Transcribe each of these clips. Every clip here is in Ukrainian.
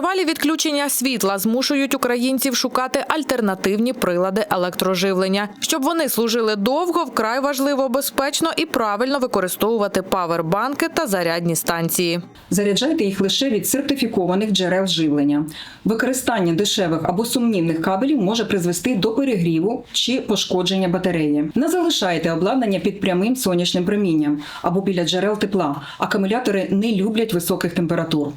Тривалі відключення світла змушують українців шукати альтернативні прилади електроживлення. Щоб вони служили довго, вкрай важливо безпечно і правильно використовувати павербанки та зарядні станції. Заряджайте їх лише від сертифікованих джерел живлення. Використання дешевих або сумнівних кабелів може призвести до перегріву чи пошкодження батареї. Не залишайте обладнання під прямим сонячним промінням або біля джерел тепла. Акумулятори не люблять високих температур.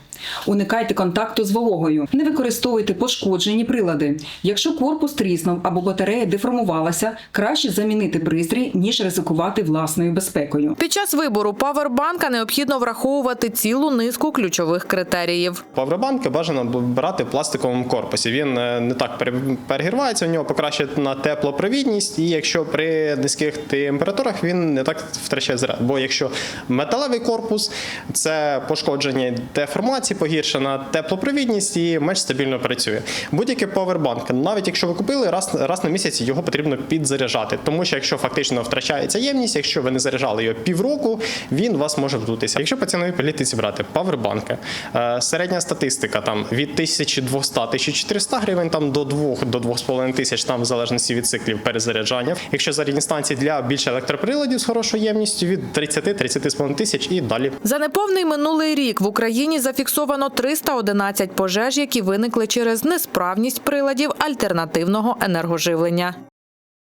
Уникайте контакту з вологою. Не використовуйте пошкоджені прилади. Якщо корпус тріснув або батарея деформувалася, краще замінити пристрій, ніж ризикувати власною безпекою. Під час вибору павербанка необхідно враховувати цілу низку ключових критеріїв. Павербанки бажано брати в пластиковому корпусі. Він е, не так пере- перегрівається, у нього покращена теплопровідність, і якщо при низьких температурах він не так втрачає заряд. Бо якщо металевий корпус, це пошкодження деформації, погіршена теплопровідність і менш стабільно працює. Будь-який павербанк, навіть якщо ви купили, раз, раз на місяць його потрібно підзаряджати. Тому що якщо фактично втрачається ємність, якщо ви не заряджали його півроку, він вас може вдутися. Якщо по ціновій політиці брати павербанки, е, середня статистика там від 1200-1400 гривень там до 2 до 2,5 тисяч, там в залежності від циклів перезаряджання. Якщо зарядні станції для більш електроприладів з хорошою ємністю від 30-30,5 тисяч і далі. За неповний минулий рік в Україні зафіксовано 311 пожеж, які виникли через несправність приладів альтернативного енергоживлення.